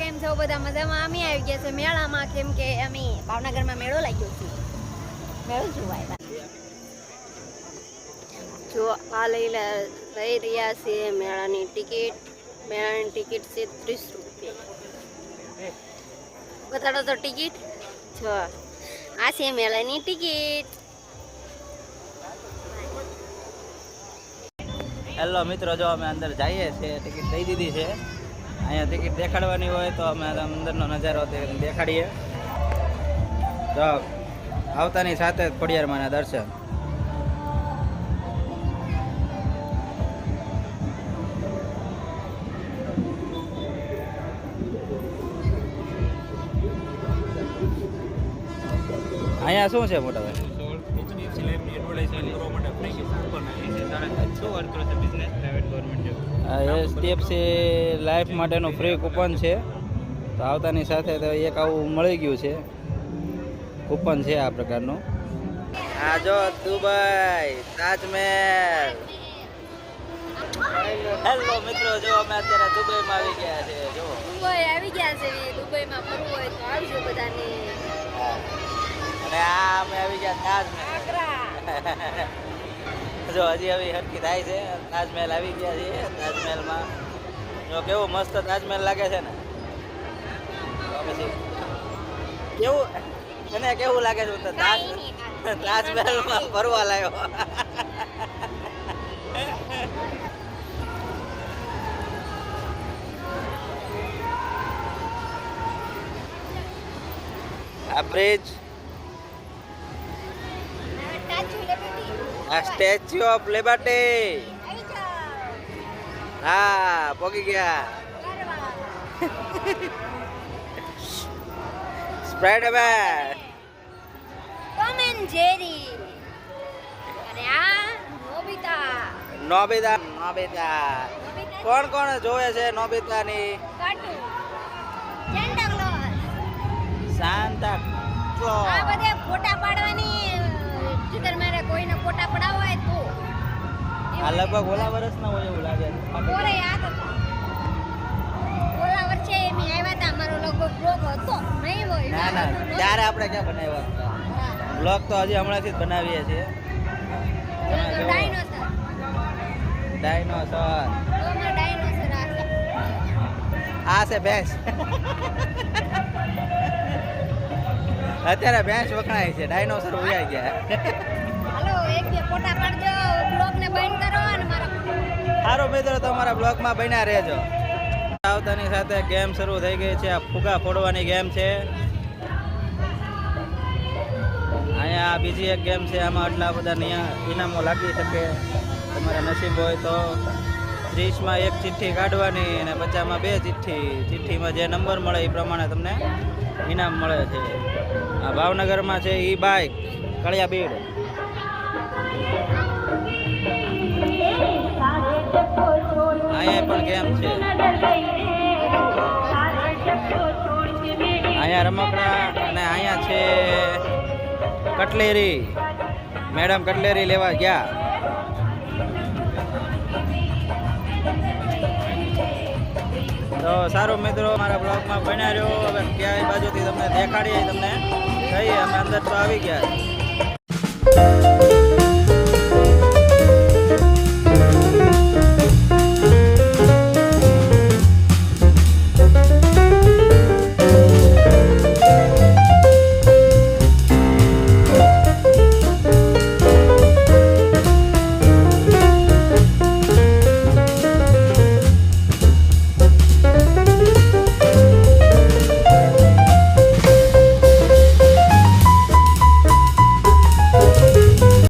કેમ છો? બધા મજામાં? અમે આવી ગયા છે મેળામાં. કેમ કે અમે ભાવનગરમાં મેળો લાગ્યો છે. મેળો જોવા આવ્યા. જો આ લઈ લઈ રહ્યા છે મેળાની ટિકિટ. મેળાની ટિકિટ છે ત્રીસ રૂપિયા. બતાડો તો ટિકિટ. જો આ છે મેળાની ટિકિટ. હેલો મિત્રો જો અમે અંદર જઈએ છીએ ટિકિટ દઈ દીધી છે. અહીંયા ટિકિટ દેખાડવાની હોય તો અમે અંદરનો નજારો દેખાડીએ. તો આવતાની સાથે જ ખોડિયારમાંના દર્શન. અહીંયા શું છે મોટા ભાઈ? એડવર્ટાઇઝમેન્ટ કરવા માટે ફ્રી શું છે? Business private government SDFC life માટેનું ફ્રી કૂપન છે. તો આવતાની સાથે તો એક આવું મળી ગયું છે. કૂપન છે આ પ્રકારનું. આ જો દુબઈ તાજમહેલ. હેલો મિત્રો જો અમે અત્યારે દુબઈમાં આવી ગયા છે જો. દુબઈ આવી ગયા છે દુબઈમાં ફરવું હોય તો આવજો બધાને. અને આ અમે આવી ગયા તાજમહેલ. જો હજી હવે હરકી થાય છે. તાજમહેલ આવી ગયા છે તાજમહેલમાં. જો કેવું મસ્ત તાજમહેલ લાગે છે ને? પછી કેવું મને કેવું લાગે છે? તો તાજ તાજમહેલમાં ફરવા લાગ્યો આ બ્રિજ આ સ્ટેચ્યુ ઓફ લિબર્ટી. હા પોગી ગયા. Spread Spiderman. Tom and Jerry અને આ નોબિતા. નોબિતા નોબિતા. કોણ કોણ જોવે છે નોબિતાની? સેન્ટા ક્લોઝ આ બધે ફોટા પાડવાની ટ્વિટર મારે કોઈને ફોટા પડાવવા તો. આ લગભગ ઓલા વર્ષના હોય એવું લાગે ઓરે યાદ ઓલા વર્ષે મેં આવ્યા હતા અમારો લગભગ બ્લોગ હતો. નહીં હોય ના ના ત્યારે આપણે ક્યાં બનાવ્યા હતા. બ્લોગ તો હજી હમણાંથી જ બનાવીએ છીએ. ડાયનોસર ડાયનોસર ડાયનોસર આ છે ભેંસ. અત્યારે ભેંસ વખણાય છે. ડાયનોસર ઉડાઈ ગયા. હાલો ફોટા પાડજો બ્લોગ ને બંધ કરો અને મારા સારો મિત્રો, તમારા બ્લોગમાં બન્યા રહેજો. આવતાની સાથે ગેમ શરૂ થઈ ગઈ છે. આ ફુગા ફોડવાની ગેમ છે. અહીંયા બીજી એક ગેમ છે. આમાં આટલા બધા ઇનામો લાગી શકે. તમારા નસીબ હોય તો ત્રીસમાં એક ચિઠ્ઠી કાઢવાની અને પચાસમાં બે ચિઠ્ઠી. ચિઠ્ઠીમાં જે નંબર મળે એ પ્રમાણે તમને ઇનામ મળે છે. આ ભાવનગરમાં છે ઈ બાઇક કળિયા બીડ અહીંયા પણ ગેમ છે? અહીંયા રમકડા અને અહીંયા છે કટલેરી. મેડમ કટલેરી લેવા ગયા. તો સારું મિત્રો, મારા બ્લોગમાં બન્યા રહ્યો હવે ક્યાંય બાજુથી તમને દેખાડીએ, તમને કહીએ. અમે અંદર તો આવી ગયા.